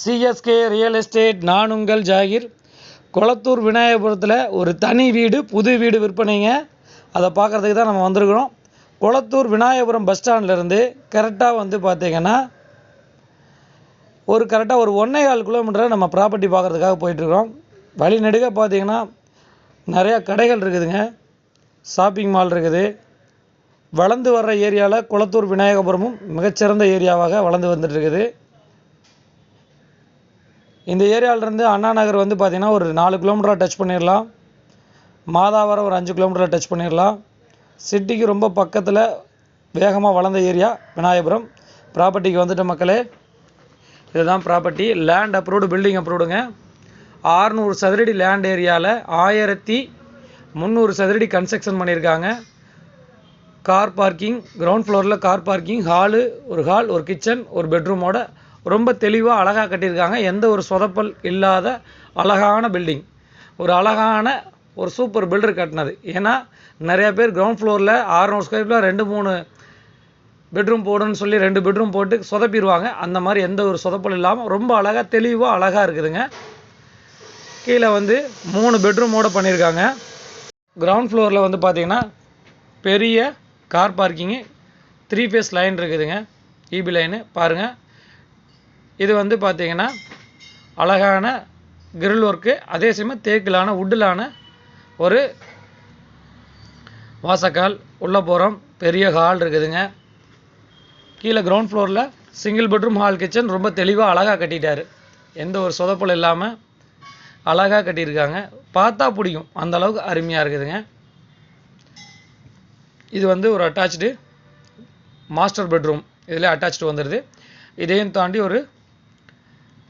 CSK real estate நான் உங்கள் ஜாகிர். கொளத்தூர் விநாயகபுரத்தில் ஒரு தனி வீடு புது வீடு விற்பனைங்க. அதை பார்க்குறதுக்கு தான் நம்ம வந்திருக்கிறோம். கொளத்தூர் விநாயகபுரம் பஸ் ஸ்டாண்ட்லேருந்து கரெக்டாக வந்து பார்த்தீங்கன்னா ஒரு கரெக்டாக ஒரு ஒன்றே கால் கிலோமீட்டரை நம்ம ப்ராப்பர்ட்டி பார்க்குறதுக்காக போயிட்டுருக்கோம் வழி நெடுக பார்த்தீங்கன்னா நிறையா கடைகள் இருக்குதுங்க. ஷாப்பிங் மால் இருக்குது. வளர்ந்து வர்ற ஏரியாவில் குளத்தூர் விநாயகபுரமும் மிகச்சிறந்த ஏரியாவாக வளர்ந்து வந்துட்டுருக்குது. இந்த ஏரியாவிலேருந்து அண்ணா நகர் வந்து பார்த்திங்கன்னா ஒரு நாலு கிலோமீட்டராக டச் பண்ணிடலாம். மாதாவரம் ஒரு அஞ்சு கிலோமீட்டரில் டச் பண்ணிடலாம். சிட்டிக்கு ரொம்ப பக்கத்தில் வேகமாக வளர்ந்த ஏரியா விநாயகபுரம். ப்ராப்பர்ட்டிக்கு வந்துட்ட மக்களே. இதுதான் ப்ராப்பர்ட்டி லேண்ட் அப்ரூவ்டு பில்டிங் அப்ரூவ்டுங்க ஆறுநூறு சதுரடி லேண்ட் ஏரியாவில் ஆயிரத்தி முந்நூறு சதுரடி கன்ஸ்ட்ரக்ஷன் பண்ணியிருக்காங்க. கார் பார்க்கிங் கிரவுண்ட் ஃப்ளோரில் கார் பார்க்கிங் ஹாலு ஒரு ஹால் ஒரு கிச்சன் ஒரு பெட்ரூமோட ரொம்ப தெளிவாக அழகாக கட்டியிருக்காங்க. எந்த ஒரு சொதப்பல் இல்லாத அழகான பில்டிங் ஒரு அழகான ஒரு சூப்பர் பில்டர் கட்டினது. ஏன்னா நிறையா பேர் கிரவுண்ட் ஃப்ளோரில் ஆறுநூறு ஸ்கொயர் ஃபீட்டில் ரெண்டு மூணு பெட்ரூம் போடுன்னு சொல்லி ரெண்டு பெட்ரூம் போட்டு சொதப்பிடுவாங்க. அந்த மாதிரி எந்த ஒரு சொதப்பல் இல்லாமல் ரொம்ப அழகாக தெளிவாக அழகாக இருக்குதுங்க. கீழே வந்து மூணு பெட்ரூமோடு பண்ணியிருக்காங்க. கிரவுண்ட் ஃப்ளோரில் வந்து பார்த்திங்கன்னா பெரிய car parking three phase line இருக்குதுங்க. இபி லைனு பாருங்கள் இது வந்து பார்த்தீங்கன்னா அழகான கிரில் ஒர்க்கு அதே சமயம் தேக்கிலான வுட்டிலான ஒரு வாசக்கால் உள்ளே போகிறோம் பெரிய ஹால் இருக்குதுங்க. கீழே கிரவுண்ட் ஃப்ளோரில் சிங்கிள் பெட்ரூம் ஹால் கிச்சன் ரொம்ப தெளிவாக அழகாக கட்டிட்டாரு. எந்த ஒரு சொதப்பல் இல்லாமல் அழகாக கட்டியிருக்காங்க. பார்த்தா பிடிக்கும். அந்த அளவுக்கு அருமையாக இருக்குதுங்க. இது வந்து ஒரு அட்டாச்சு மாஸ்டர் பெட்ரூம் இதில் அட்டாச்சு வந்துடுது இதையும் தாண்டி ஒரு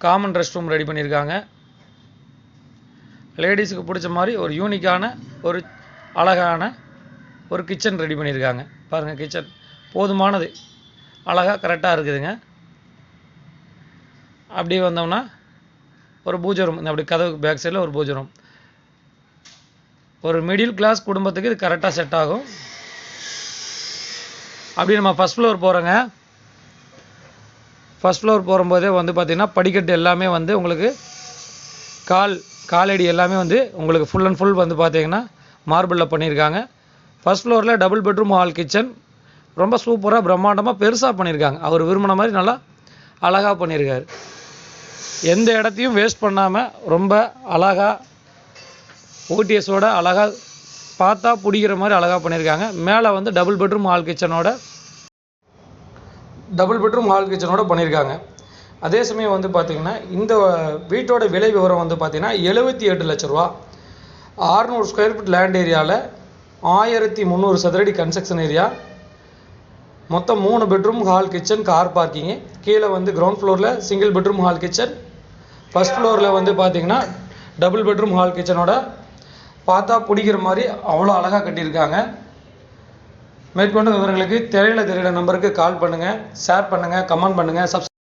காமன் ரெஸ்ட் ரூம் ரெடி பண்ணியிருக்காங்க. லேடிஸுக்கு பிடிச்ச மாதிரி ஒரு யூனிக்கான ஒரு அழகான ஒரு கிச்சன் ரெடி பண்ணியிருக்காங்க. பாருங்கள் கிச்சன் போதுமானது. அழகாக கரெக்டாக இருக்குதுங்க. அப்படி வந்தோம்னா ஒரு பூஜை ரூம் இந்த அப்படி கதவுக்கு பேக் சைடில் ஒரு பூஜை ரூம் ஒரு மிடில் கிளாஸ் குடும்பத்துக்கு இது கரெக்டாக செட் ஆகும். அப்படி நம்ம ஃபஸ்ட் ஃப்ளோர் போகிறோங்க ஃபஸ்ட் ஃப்ளோர் போகும்போதே வந்து பார்த்திங்கன்னா படிக்கட்டு எல்லாமே வந்து உங்களுக்கு கால் காலடி எல்லாமே வந்து உங்களுக்கு ஃபுல் அண்ட் ஃபுல் வந்து பார்த்தீங்கன்னா மார்பிளில் பண்ணியிருக்காங்க ஃபஸ்ட் ஃப்ளோரில் டபுள் பெட்ரூம் ஹால் கிச்சன் ரொம்ப சூப்பராக பிரம்மாண்டமாக பெருசாக பண்ணியிருக்காங்க அவர் விரும்பின மாதிரி நல்லா அழகாக பண்ணியிருக்காரு எந்த இடத்தையும் வேஸ்ட் பண்ணாமல் ரொம்ப அழகாக ஓடிஎஸோட அழகாக பார்த்தா பிடிக்கிற மாதிரி அழகாக பண்ணியிருக்காங்க மேலே வந்து டபுள் பெட்ரூம் ஹால் கிச்சனோட டபுள் பெட்ரூம் ஹால் கிச்சனோட பண்ணியிருக்காங்க அதே சமயம் வந்து பார்த்திங்கன்னா இந்த வீட்டோட விலை விவரம் வந்து பார்த்திங்கன்னா எழுபத்தி எட்டு லட்ச ரூபா. ஆறுநூறு ஸ்கொயர் ஃபீட் லேண்ட் ஏரியாவில் ஆயிரத்தி முந்நூறு சதுரடி கன்ஸ்ட்ரக்ஷன் ஏரியா மொத்தம் மூணு bedroom hall kitchen car parking கீழே வந்து கிரவுண்ட் ஃப்ளோரில் single bedroom hall kitchen first ஃப்ளோரில் வந்து பார்த்திங்கன்னா டபுள் பெட்ரூம் ஹால் கிச்சனோட பார்த்தா பிடிக்கிற மாதிரி அவ்வளோ அழகாக கட்டியிருக்காங்க. மேற்கொண்டு விவரங்களுக்கு தெரியல தெரியல நம்பருக்கு கால் பண்ணுங்கள் ஷேர் பண்ணுங்கள் கமெண்ட் பண்ணுங்கள் சப்ஸ்